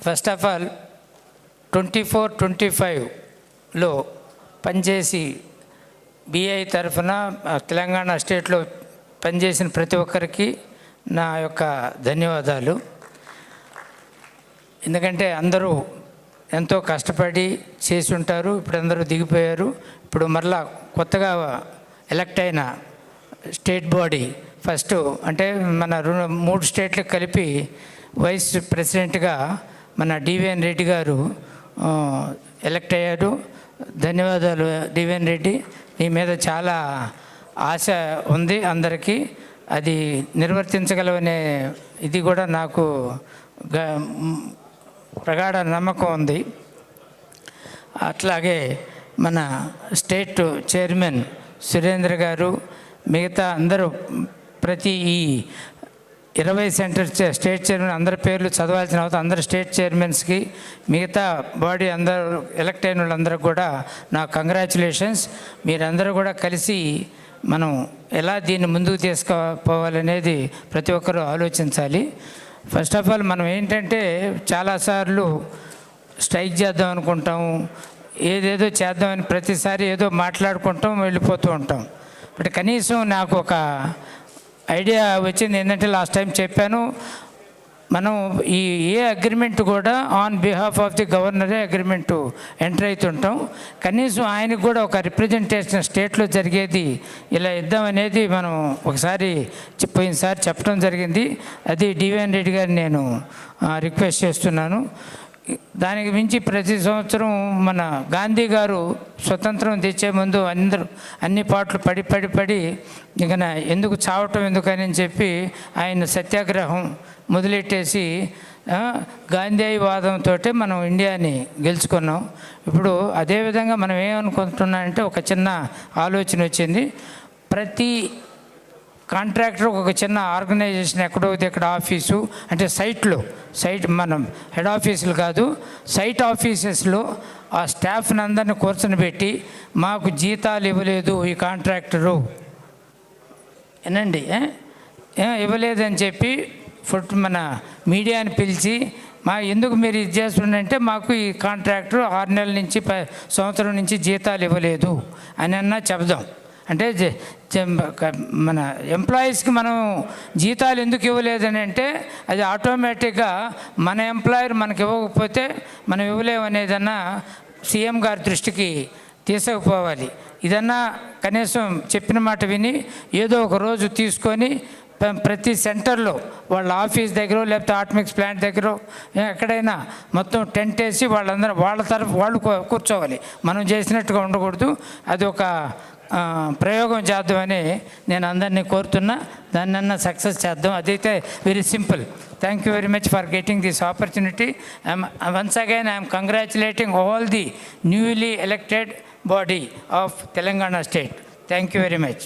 First of all twenty four twenty ఫైవ్లో పనిచేసి BI తరఫున తెలంగాణ స్టేట్లో పనిచేసిన ప్రతి ఒక్కరికి నా యొక్క ధన్యవాదాలు. ఎందుకంటే అందరూ ఎంతో కష్టపడి చేసి ఉంటారు ఇప్పుడు అందరూ దిగిపోయారు. ఇప్పుడు మరలా కొత్తగా ఎలక్ట్ అయిన స్టేట్ బాడీ ఫస్ట్ అంటే మన రు- మూడు స్టేట్లకు కలిపి వైస్ ప్రెసిడెంట్గా మన డివిఎన్ రెడ్డి గారు ఎలక్ట్ అయ్యారు. ధన్యవాదాలు డివిఎన్ రెడ్డి. నీ మీద చాలా ఆశ ఉంది అందరికీ. అది నిర్వర్తించగలవనే ఇది కూడా నాకు గ- ప్రగాఢ నమ్మకం ఉంది. అట్లాగే మన స్టేట్ చైర్మన్ సురేంద్ర గారు మిగతా అందరూ ప్రతి ఈ ఇరవై సెంటర్ స్టేట్ చైర్మన్ అందరి పేర్లు చదవాల్సిన అవసరం అందరు స్టేట్ చైర్మన్స్కి మిగతా బాడీ అందరూ ఎలక్ట్ అయిన వాళ్ళందరూ కూడా నా కంగ్రాచులేషన్స్. మీరందరూ కూడా కలిసి మనం ఎలా దీన్ని ముందుకు తీసుకుపోవాలనేది ప్రతి ఒక్కరూ ఆలోచించాలి. ఫస్ట్ ఆఫ్ ఆల్ మనం ఏంటంటే చాలాసార్లు స్ట్రైక్ చేద్దాం అనుకుంటాం ఏదేదో చేద్దామని ప్రతిసారి ఏదో మాట్లాడుకుంటాం వెళ్ళిపోతూ ఉంటాం. బట్ కనీసం నాకు ఒక ఐడియా వచ్చింది ఏంటంటే లాస్ట్ టైం చెప్పాను. మనం ఈ ఏ అగ్రిమెంట్ కూడా ఆన్ బిహాఫ్ ఆఫ్ ది గవర్నరే అగ్రిమెంట్ ఎంటర్ అవుతుంటాం కనీసం ఆయనకు కూడా ఒక రిప్రజెంటేషన్ స్టేట్లో జరిగేది ఇలా ఇద్దామనేది మనం ఒకసారి పోయినసారి చెప్పడం జరిగింది. అది డివైన్ రెడ్డి గారిని నేను రిక్వెస్ట్ చేస్తున్నాను. దానికి మించి ప్రతి సంవత్సరం మన గాంధీ గారు స్వతంత్రం తెచ్చే ముందు అందరూ అన్ని పాటలు పడి పడి పడి ఇక ఎందుకు చావటం ఎందుకని అని చెప్పి ఆయన సత్యాగ్రహం మొదలెట్టేసి గాంధీవాదంతో గాంధీ మనం ఇండియాని గెలుచుకున్నాం. ఇప్పుడు అదేవిధంగా మనం ఏమనుకుంటున్నామంటే ఒక చిన్న ఆలోచన వచ్చింది. ప్రతి కాంట్రాక్టర్ ఒక చిన్న ఆర్గనైజేషన్ ఎక్కడో ఇక్కడ ఆఫీసు? అంటే సైట్లో సైట్ మనం హెడ్ ఆఫీసులు కాదు సైట్ ఆఫీసెస్లో ఆ స్టాఫ్ని అందరిని కూర్చొని పెట్టి మాకు జీతాలు ఇవ్వలేదు ఈ కాంట్రాక్టరు. ఏనండి ఇవ్వలేదని చెప్పి ఫుట్ మన మీడియాని పిలిచి మా ఎందుకు మీరు ఇది చేస్తుండంటే మాకు ఈ కాంట్రాక్టర్ ఆరు నెలల నుంచి సంవత్సరం నుంచి జీతాలు ఇవ్వలేదు. అని అన్నా చెప్దాం అంటే మన ఎంప్లాయీస్కి మనం జీతాలు ఎందుకు ఇవ్వలేదని అంటే అది ఆటోమేటిక్గా మన ఎంప్లాయర్ మనకి ఇవ్వకపోతే మనం ఇవ్వలేమనేదన్నా సీఎం గారి దృష్టికి తీసుకుపోవాలి. ఇదన్నా కనీసం చెప్పిన మాట విని ఏదో ఒక రోజు తీసుకొని ప్రతి సెంటర్లో వాళ్ళ ఆఫీస్ దగ్గర లేకపోతే ఆటమిక్స్ ప్లాంట్ దగ్గర ఎక్కడైనా మొత్తం టెంట్ వేసి వాళ్ళందరూ వాళ్ళ తరఫు వాళ్ళు కూర్చోవాలి. మనం చేసినట్టుగా ఉండకూడదు. అది ఒక ప్రయోగం చేద్దామని నేను అందరినీ కోరుతున్నా. దాన్నన్నా సక్సెస్ చేద్దాం. అదైతే very simple. Thank you very much for getting this opportunity once again I'm congratulating all the newly elected body of Telangana state thank you very much